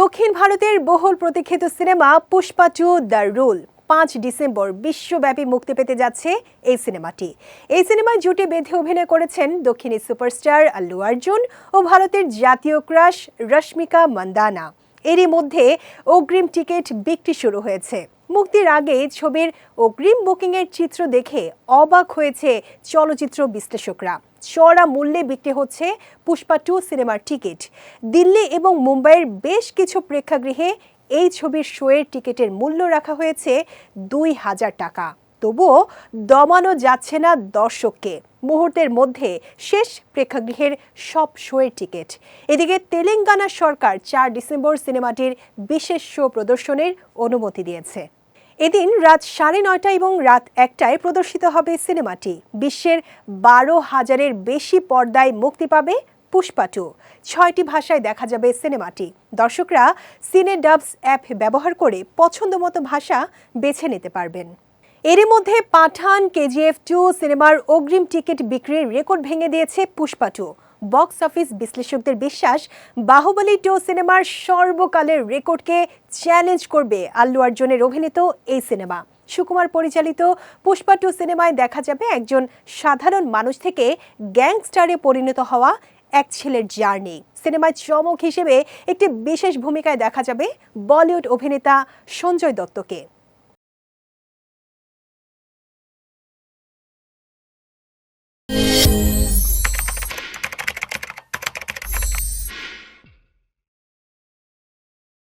দক্ষিণ ভারতের বহুল প্রতীক্ষিত cinema Pushpa two the rule. পাঁচ ডিসেম্বর বিশ্বব্যাপী মুক্তি পেতে যাচ্ছে এই সিনেমাটি। এই সিনেমায় জুটে বেঁধে অভিনয় করেছেন দক্ষিণী সুপারস্টার আল্লু অর্জুন ও ভারতের জাতীয় ক্রাশ রশ্মিকা মান্দানা। এরই মধ্যে অগ্রিম টিকিট বিক্রি শুরু হয়েছে। মুক্তির আগে ছবির অগ্রিম বুকিংয়ের চিত্র দেখে অবাক হয়েছে চলচ্চিত্র বিশ্লেষকরা। চড়া মূল্যে বিক্রি হচ্ছে পুষ্পা টু সিনেমার টিকিট। দিল্লি এবং মুম্বাইয়ের বেশ কিছু প্রেক্ষাগৃহে এই ছবির শোয়ের টিকিটের মূল্য রাখা হয়েছে দুই হাজার টাকা। তবুও দমানো যাচ্ছে না দর্শককে। মুহূর্তের মধ্যে শেষ প্রেক্ষাগৃহের সব শোয়ের টিকিট। এদিকে তেলেঙ্গানা সরকার চার ডিসেম্বর সিনেমাটির বিশেষ শো প্রদর্শনের অনুমতি দিয়েছে। এদিন রাত সাড়ে নয়টা এবং রাত একটায় প্রদর্শিত হবে সিনেমাটি। বিশ্বের বারো হাজারের বেশি পর্দায় মুক্তি পাবে পুষ্পা টু। ছয়টি ভাষায় দেখা যাবে সিনেমাটি। দর্শকরা সিনে ডাবস অ্যাপ ব্যবহার করে পছন্দমতো ভাষা বেছে নিতে পারবেন। এরই মধ্যে পাঠান কেজিএফ টু সিনেমার অগ্রিম টিকিট বিক্রির রেকর্ড ভেঙে দিয়েছে পুষ্পা টু। বক্স অফিস বিশ্লেষকদের বিশ্বাস, বাহুবলী টু সিনেমার সর্বকালের রেকর্ডকে চ্যালেঞ্জ করবে আল্লু অর্জুনের অভিনীত এই সিনেমা। সুকুমার পরিচালিত পুষ্পা টু সিনেমায় দেখা যাবে একজন সাধারণ মানুষ থেকে গ্যাংস্টারে পরিণত হওয়া এক ছেলের জার্নি। সিনেমায় চমক হিসেবে একটি বিশেষ ভূমিকায় দেখা যাবে বলিউড অভিনেতা সঞ্জয় দত্তকে।